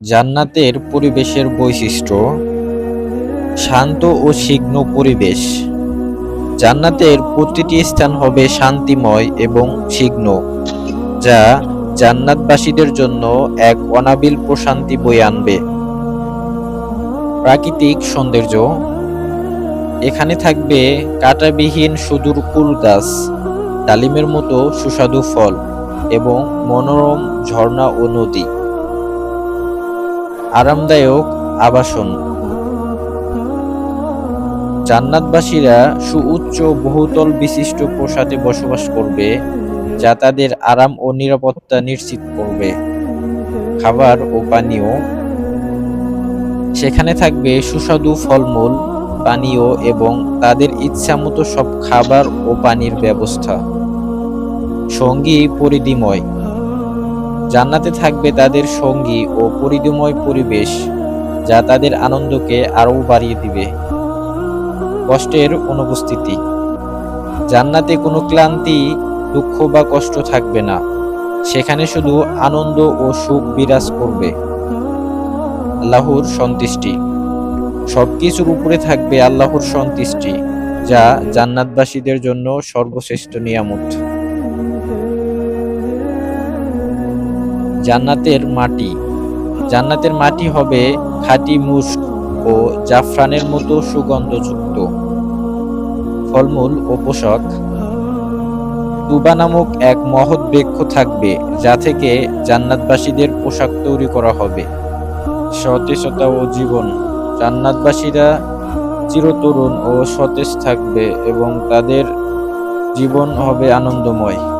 জান্নাতের পরিবেশের বৈশিষ্ট্য, শান্ত ও সিগ্ন পরিবেশ। জান্নাতের প্রতিটি স্থান হবে শান্তিময় এবং সিগ্ন যা জান্নাতবাসীদের জন্য এক অনাবিল প্রশান্তি বয়ে আনবে। প্রাকৃতিক সৌন্দর্য, এখানে থাকবে কাটাবিহীন সুদূর কুল গাছ, ডালিমের মতো সুস্বাদু ফল এবং মনোরম ঝর্ণা ও নদী। আরামদায়ক আবাসন। জান্নাতবাসীরা সুউচ্চ বহুতল বিশিষ্ট প্রাসাদে বসবাস করবে, যা তাদের আরাম ও নিরাপত্তা নিশ্চিত করবে। খাবার ও পানীয়। সেখানে থাকবে সুস্বাদু ফলমূল, পানীয় এবং তাদের ইচ্ছামতো সব খাবার ও পানির ব্যবস্থা। সঙ্গী পরিধিময়। জান্নাতে থাকবে তাদের সঙ্গী ও পরিধিময় পরিবেশ, যা তাদের আনন্দকে আরও বাড়িয়ে দিবে। কষ্টের অনুপস্থিতি। জান্নাতে কোনো ক্লান্তি, দুঃখ বা কষ্ট থাকবে না। সেখানে শুধু আনন্দ ও সুখ বিরাজ করবে। আল্লাহর সন্তুষ্টি। সবকিছুর উপরে থাকবে আল্লাহর সন্তুষ্টি, যা জান্নাতবাসীদের জন্য সর্বশ্রেষ্ঠ নিয়ামত। জান্নাতের মাটি। জান্নাতের মাটি হবে খাঁটি মুস্ক ও জাফরানের মতো সুগন্ধযুক্ত। ফলমূল ও পোশাক। তুবা নামক এক মহৎ বৃক্ষ থাকবে, যা থেকে জান্নাতবাসীদের পোশাক তৈরি করা হবে। সতেজতা ও জীবন। জান্নাতবাসীরা চিরতরুণ ও সতেজ থাকবে এবং তাদের জীবন হবে আনন্দময়।